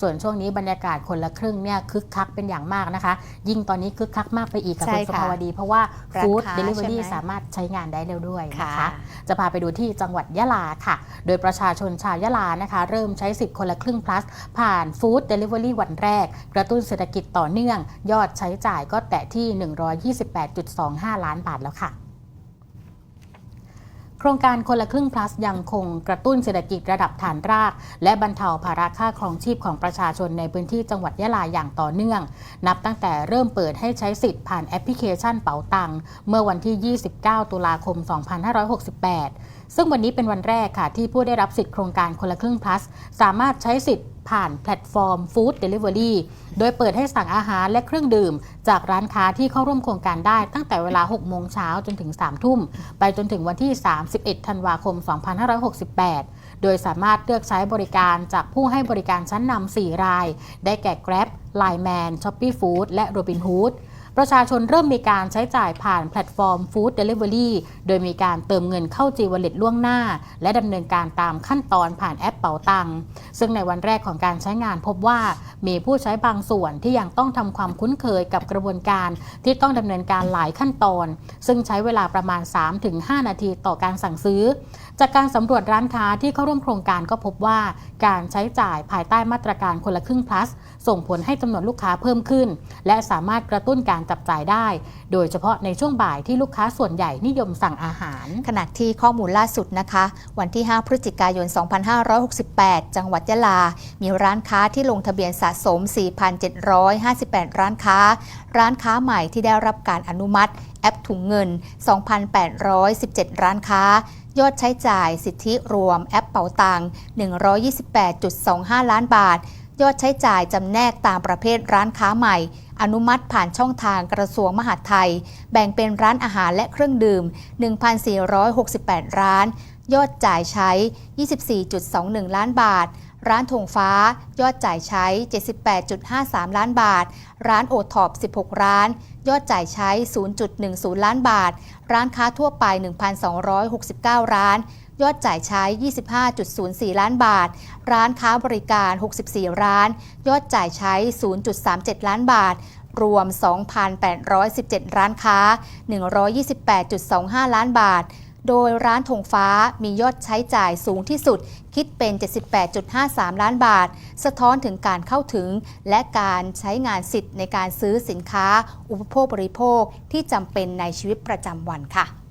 ส่วนช่วงนี้บรรยากาศคนละครึ่งเนี่ยคึกคักเป็นอย่างมากนะคะ ยิ่งตอนนี้คึกคักมากไปอีกกับใช่คุณสุค่ะภาวดี เพราะว่าร้านฟู้ดค้าเดลิเวอรี่ใช่ไหมสามารถใช้งานได้เร็วด้วยนะคะค่ะจะพาไปดูที่จังหวัดยะลาค่ะ โดยประชาชนชาวยะลานะคะ เริ่มใช้สิทธิ์คนละครึ่ง plus ผ่านฟู้ดเดลิเวอรี่วันแรก กระตุ้นเศรษฐกิจต่อเนื่อง ยอดใช้จ่ายก็แตะที่ 128.25 ล้านบาทแล้วค่ะ โครงการคนละครึ่ง plus ยังคงกระตุ้นเศรษฐกิจระดับฐานราก และบรรเทาภาระค่าครองชีพของประชาชนในพื้นที่จังหวัดยะลาอย่างต่อเนื่อง นับตั้งแต่เริ่มเปิดให้ใช้สิทธิ์ผ่านแอปพลิเคชันเป๋าตังเมื่อวันที่ 29 ตุลาคม 2568 ซึ่งวันนี้เป็นวันแรกค่ะที่ผู้ได้รับสิทธิ์โครงการคนละครึ่ง plus สามารถใช้สิทธิ์ผ่านแพลตฟอร์มฟู้ดเดลิเวอรี่โดยเปิดให้สั่งอาหารและเครื่องดื่ม จากร้านค้าที่เข้าร่วมโครงการได้ตั้งแต่เวลา 6 โมงเช้าจนถึง 3 ทุ่ม ไปจนถึงวันที่ 31 ธันวาคม 2568 โดยสามารถเลือกใช้บริการจากผู้ให้บริการชั้นนำ4ราย ได้แก่ Grab, Line Man, Shopee Food และ Robinhood ประชาชนเริ่มมีการใช้จ่ายผ่านแพลตฟอร์ม Food Delivery โดยมีการเติมเงินเข้าจีวอลิตล่วงหน้า และดำเนินการตามขั้นตอนผ่านแอปเป๋าตังซึ่งในวันแรกของการใช้งานพบว่า มีผู้ใช้บางส่วนที่ยังต้องทำความคุ้นเคยกับกระบวนการที่ต้องดำเนินการหลายขั้นตอน ซึ่งใช้เวลาประมาณ 3-5 นาทีต่อการสั่งซื้อ จากการสำรวจร้านค้าที่เข้าร่วมโครงการก็พบว่า การใช้จ่ายภายใต้มาตรการคนละครึ่ง plus ส่งผลให้จำนวนลูกค้าเพิ่มขึ้น และสามารถกระตุ้นการจับจ่ายได้ โดยเฉพาะในช่วงบ่ายที่ลูกค้าส่วนใหญ่นิยมสั่งอาหาร ขณะที่ข้อมูลล่าสุดนะคะ วันที่ 5 พฤศจิกายน 2568 จังหวัดยะลา มีร้านค้าที่ลงทะเบียนสะสม 4,758 ร้านค้า ร้านค้าใหม่ที่ได้รับการอนุมัติ แอปถุงเงิน 2,817 ร้านค้ายอดใช้จ่ายสิทธิรวมแอปเป๋าตัง128.25 ล้านบาท ยอดใช้จ่ายจำแนกตามประเภทร้านค้าใหม่ อนุมัติผ่านช่องทางกระทรวงมหาดไทย แบ่งเป็นร้านอาหารและเครื่องดื่ม 1,468 ร้าน ยอดจ่ายใช้ 24.21 ล้านบาท ร้านธงฟ้ายอดจ่ายใช้ 78.53 ล้านบาท ร้านโอท็อป 16 ร้าน ยอดจ่ายใช้ 0.10 ล้านบาท ร้านค้าทั่วไป 1,269 ร้าน ยอดจ่ายใช้ 25.04 ล้านบาท ร้านค้าบริการ 64 ร้าน ยอดจ่ายใช้ 0.37 ล้านบาทรวม 2,817 ร้านค้า 128.25 ล้านบาท โดยร้านธงฟ้ามียอดใช้จ่ายสูงที่สุด คิดเป็น 78.53 ล้านบาท สะท้อนถึงการเข้าถึง และการใช้งานสิทธิ์ในการซื้อสินค้า อุปโภคบริโภคที่จำเป็นในชีวิตประจำวันค่ะ